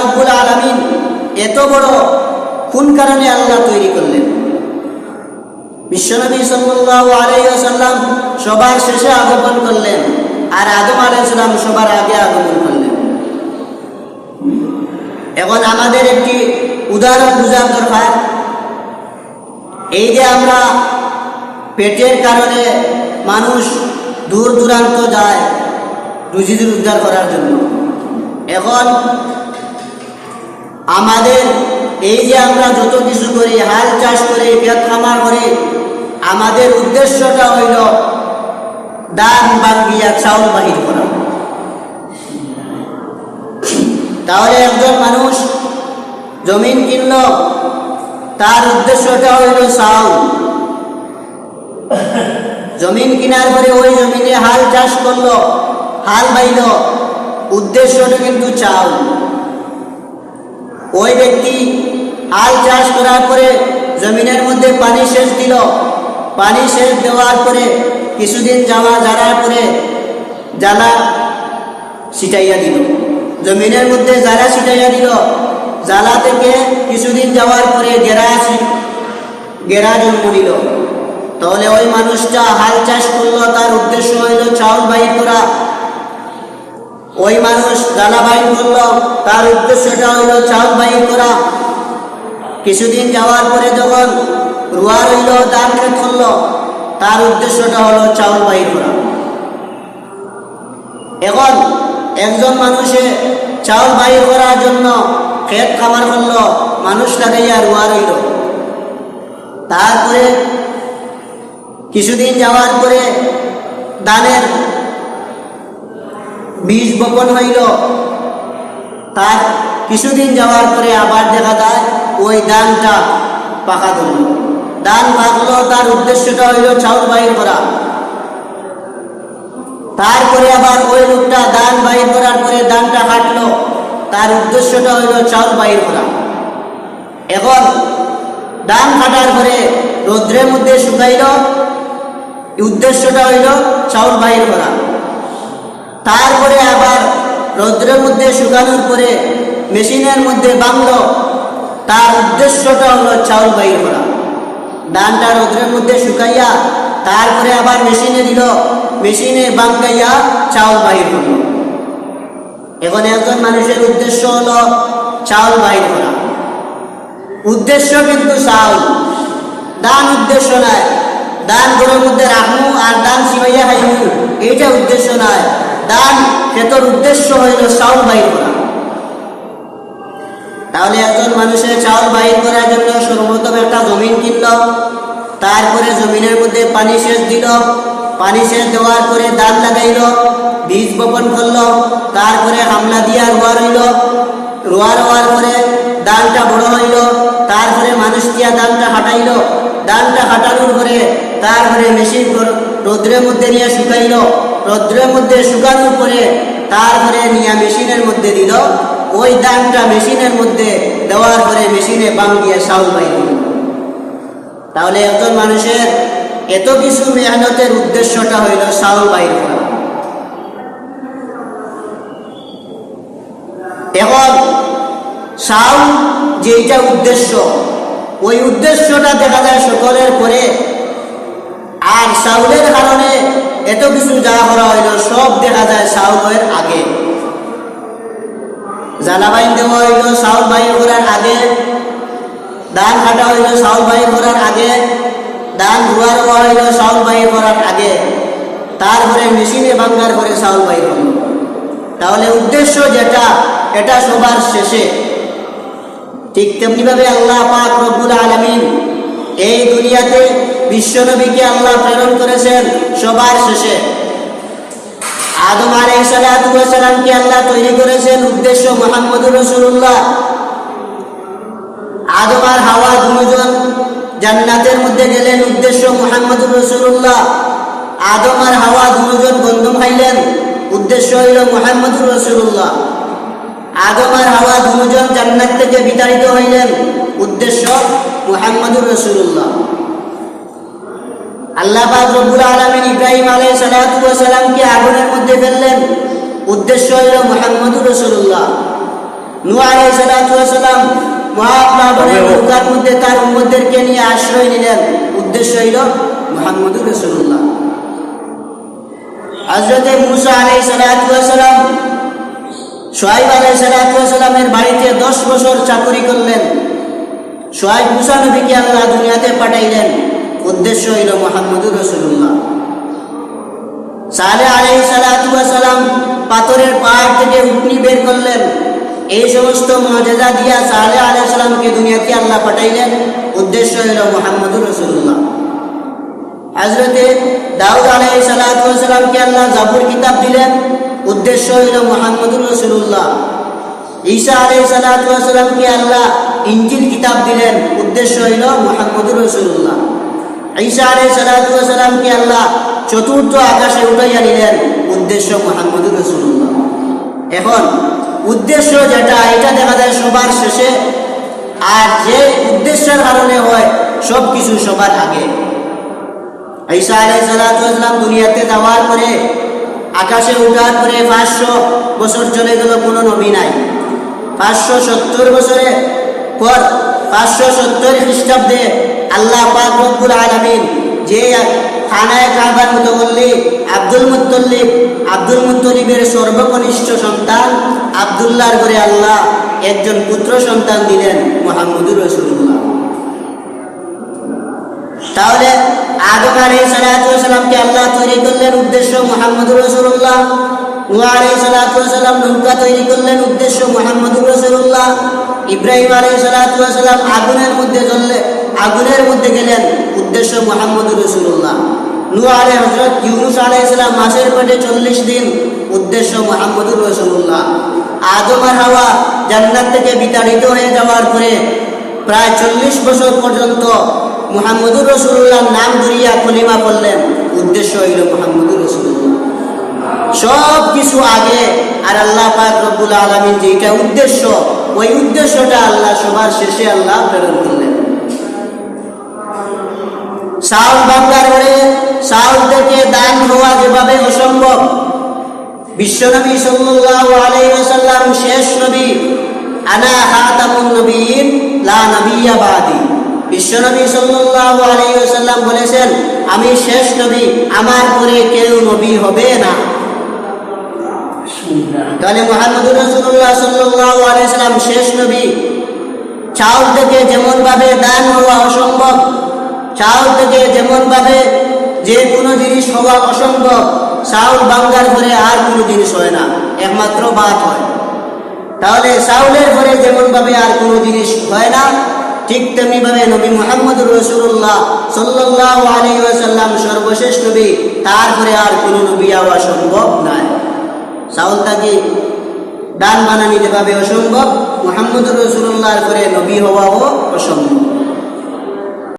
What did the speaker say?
রব্বুল আলামিন এত বড় কোন কারণে আল্লাহ তৈরি করলেন। বিশ্বনবী ওয়াসাল্লাম সবার শেষে আগমন করলেন আর আদম আলাইহিস সালাম সবার আগে আগমন করলেন। এখন আমাদের একটি উদাহরণ বোঝার দরকার। এই যে আমরা পেটের কারণে মানুষ দূর দূরান্ত যায় রুজি রোজগার করার জন্য। এখন আমাদের এই যে আমরা যত কিছু করি, হাল চাষ করি, পেট খামার করি, আমাদের উদ্দেশ্যটা হইল দান বাঙ্গিয়া চাউল বাহির করা। তাহলে একজন মানুষ জমিন কিনল, তার উদ্দেশ্যটা হইল চাউল। জমিন কেনার পরে ওই জমিনে হাল চাষ করল হাল বাইল। উদ্দেশ্যটা কিন্তু চাউল ওই ব্যক্তি হাল চাষ করার পরে জমিনের মধ্যে পানি সেচ দিল। পানি সেচ দেওয়ার পরে কিছুদিন যাওয়া যাওয়ার পরে জ্বালা ছিটাইয়া দিল। জমিনের মধ্যে জ্বালা ছিটাইয়া দিল। জ্বালা থেকে কিছুদিন যাওয়ার পরে গেরা গেরা জন্ম নিল। তাহলে ওই মানুষটা হাল চাষ করল, তার উদ্দেশ্য হইল চাউল বাহির করা। ওই মানুষ দানা বাহির করল তার উদ্দেশ্যটা হইল চাউল বাহির করা। কিছুদিন যাওয়ার পরে যখন রুয়া রইল দান করল তার উদ্দেশ্যটা হলো চাউল বাহির করা। এখন একজন মানুষে চাউল বাহির করার জন্য ক্ষেত খামার করল, মানুষ লাগাইয়া রুয়া রইল। তারপরে কিছুদিন যাওয়ার পরে দানের বীজ বপন হইল। তার কিছুদিন যাওয়ার পরে আবার দেখা যায় ওই দানটা পাকা ধরল। দান পাকলো তার উদ্দেশ্যটা হইল চাউল বাহির করা। তারপরে আবার ওই লোকটা দান বাহির করার পরে দানটা কাটলো। তার উদ্দেশ্যটা হইল চাউল বাহির করা। এখন দান কাটার পরে রৌদ্রের মধ্যে শুকাইল। উদ্দেশ্যটা হইল চাউল বাহির করা। তারপরে আবার রৌদ্রের মধ্যে শুকানোর পরে মেশিনের মধ্যে বাংল তার উদ্দেশ্যটা হলো চাউল বাইর করা। ধানটা রৌদ্রের মধ্যে শুকাইয়া তারপরে আবার মেশিনে দিল। মেশিনে বাঙ্গাইয়া চাউল বাহির করল এখন একজন মানুষের উদ্দেশ্য হলো চাউল বাহির করা। উদ্দেশ্য কিন্তু চাউল। দান উদ্দেশ্য নয়। দান ঘরের মধ্যে রাখমু আর দান সিমাইয়া খাইমু। এইটা উদ্দেশ্য নয়। দান ক্ষেতর উদ্দেশ্য হইল চাউল বাহির করা। তাহলে একজন মানুষের চাউল বাহির করার জন্য সর্বপ্রথম একটা জমিন কিনল, তারপরে জমিনের মধ্যে পানি সেচ দিল, পানি সেচ দেওয়ার পরে দান লাগাইল, বীজ বপন করল, তারপরে হামলা দিয়া রোয়া রইল। রোয়া রোয়ার পরে দানটা বড় হইল, তারপরে মানুষ দিয়া দানটা হাঁটাইল। দানটা হাঁটানোর পরে তারপরে মেশিন রৌদ্রের মধ্যে নিয়ে শুকাইল। রৌদ্রের মধ্যে, শুকানোর পরে তারপরে নিয়ে মেশিনের মধ্যে দিল। ওই দানটা মেশিনের মধ্যে দেওয়ার পরে মেশিনে বাম দিয়ে চাউল বাইর তাহলে একজন মানুষের এত কিছু মেহনতের উদ্দেশ্যটা হইল চাউল বাইর এখন চাউল যেটা উদ্দেশ্য, ওই উদ্দেশ্যটা দেখা যায় সকলের পরে। আর চাউলের কিছু যা করা হইল সব দেখা যায় চাউলের আগে। জ্বালাবাইন দেওয়া হইল চাউল বাহির করার আগে। ধান কাটা হইল চাউল বাহির করার আগে। রুয়া রোয়া হইল চাউল বাহির করার আগে। তারপরে মেশিনে ভাঙ্গার করে চাউল বাহির হইল তাহলে উদ্দেশ্য যেটা, এটা সবার শেষে। ঠিক তেমনিভাবে আল্লাহ পাক রব্বুল আলমিন এই দুনিয়াতে বিশ্বনবীকে আল্লাহ প্রেরণ করেছেন সবার শেষে। আদম আলাইসালামকে আল্লাহ তৈরি করেছেন উদ্দেশ্য মোহাম্মদুর রসুল্লাহ আদম আর হাওয়া দুজন জান্নাতের মধ্যে গেলেন উদ্দেশ্য মোহাম্মদুর রসুল্লাহ আদম আর হাওয়া দুজন বন্ধু খাইলেন উদ্দেশ্য হইল মোহাম্মদুর রসুল্লাহ আদম আর হাওয়া দুজন জান্নাত থেকে বিতাড়িত হইলেন উদ্দেশ্য মুহাম্মদুর রসুল্লাহ আল্লাহ রব্বুল আলামিন ইব্রাহিম আলাইহিস সালাতু সালামকে আগুনের মধ্যে ফেললেন। উদ্দেশ্য হইল মোহাম্মদুর রসুল্লাহ নু আলাইসালাম মহাপ্লাবনের নৌকার মধ্যে তার উম্মদেরকে নিয়ে আশ্রয় নিলেন। উদ্দেশ্য হইল মোহাম্মদুর রসুল্লাহ হজরতে মুসা আলাই সালাম সোহাইব আলাই সালামের বাড়িতে দশ বছর চাকরি করলেন। সোহাইব মুসা নবীকে আল্লাহ দুনিয়াতে পাঠাইলেন। উদ্দেশ্য হইল মোহাম্মদুর রসুল্লাহ সালে আলাই সালাম পাথরের পাহাড় থেকে উটনি বের করলেন। এই সমস্ত মর্যাদা দিয়া সালে আলাই সালামকে দুনিয়াতে আল্লাহ পাঠাইলেন। উদ্দেশ্য হইল মোহাম্মদুর রসুল্লাহ হজরতে দাউদ আলাই সালামকে আল্লাহ জাবুর কিতাব দিলেন। উদ্দেশ্য হইল মোহাম্মদুর রসুল্লাহ ঈসা আলাই সালামকে আল্লাহ ইঞ্জিল কিতাব দিলেন। উদ্দেশ্য হইল মোহাম্মদুর রসুল্লাহ ঈসা আলাই সালামকে আল্লাহ চতুর্থ আকাশে উঠাইয়া নিলেন উদ্দেশ্য মোহাম্মদুর রসুল্লাহ এখন উদ্দেশ্য যেটা, এটা দেখা যায় সবার শেষে। আর যে উদ্দেশ্যের কারণে হয় সব কিছু সবার আগে। ঈসা আলাই সালাম দুনিয়াতে যাওয়ার পরে, আকাশে উঠার পরে পাঁচশো বছর চলে গেল, কোনো নবী নাই। পাঁচশো সত্তর বছরে পর পাঁচশো সত্তর খ্রিস্টাব্দে আল্লাহ পাক রব্বুল আলমিন যে খানায় কাবার বললি, আব্দুল মুত্তল্লিব আব্দুল মুত্তলিবের সর্বকনিষ্ঠ সন্তান আবদুল্লাহর ঘরে আল্লাহ একজন পুত্র সন্তান দিলেন মোহাম্মদুর রসুল্লাহ তাহলে আদম আলী সালাতামকে আল্লাহ তৈরি করলেন উদ্দেশ্য মোহাম্মদুর রসুল্লাহ নুয়া আলী সালাতাম নৌকা তৈরি করলেন উদ্দেশ্য মোহাম্মদুর রসুল্লাহ ইব্রাহিম আলী সালাতাম আগুনের মধ্যে জ্বললে, আগুনের মধ্যে গেলেন উদ্দেশ্য মোহাম্মদুর রসুল্লাহ নু আলী হজরত ইউনুস আলাই ইসলাম মাসের পেটে চল্লিশ দিন উদ্দেশ্য মোহাম্মদুর রসুল্লাহ আদম আর হাওয়া জান্নাত থেকে বিতাড়িত হয়ে যাওয়ার পরে প্রায় চল্লিশ বছর পর্যন্ত মুহাম্মদুর রসুল্লাহ নাম ধরিয়া কলিমা করলেন। উদ্দেশ্য হইল মুহাম্মদুর রসুল্লাহ সব কিছু আগে আর আল্লাহ রব্বুল আলমিন যেটা উদ্দেশ্য, ওই উদ্দেশ্যটা আল্লাহ সবার শেষে আল্লাহ প্রেরণ করলেন। সাউল বাংলার সাউল থেকে দান হওয়া যেভাবে অসম্ভব, বিশ্বনবী সাল্লাল্লাহু শেষ নবী, আনা খাতামুন নবীন, লা বাদি। বিশ্বনবী সাল্লাল্লাহু আলাইহি ওয়াসাল্লাম বলেছেন, আমি শেষ নবী, আমার পরে কেউ নবী হবে না। তাহলে মুহাম্মদুর রাসূলুল্লাহ সাল্লাল্লাহু আলাইহি সাল্লাম শেষ নবী। চাউল থেকে যেমন ভাবে দান হওয়া অসম্ভব চাউল থেকে যেমন ভাবে যে কোনো জিনিস হওয়া অসম্ভব, চাউল বাঙ্গার ঘরে আর কোনো জিনিস হয় না, একমাত্র ভাত হয়। তাহলে চাউলের ঘরে যেমন ভাবে আর কোনো জিনিস হয় না ঠিক তেমনি ভাবে নবী মোহাম্মদুর রসুল্লাহ সাল্লাহ আলী ওয়াসাল্লাম সর্বশেষ নবী, তারপরে আর কোনো নবী হওয়া সম্ভব নাই সাউল তাকে দান নিতে পাবে অসম্ভব? মোহাম্মদুর রসুল্লাহর পরে নবী হওয়াও অসম্ভব।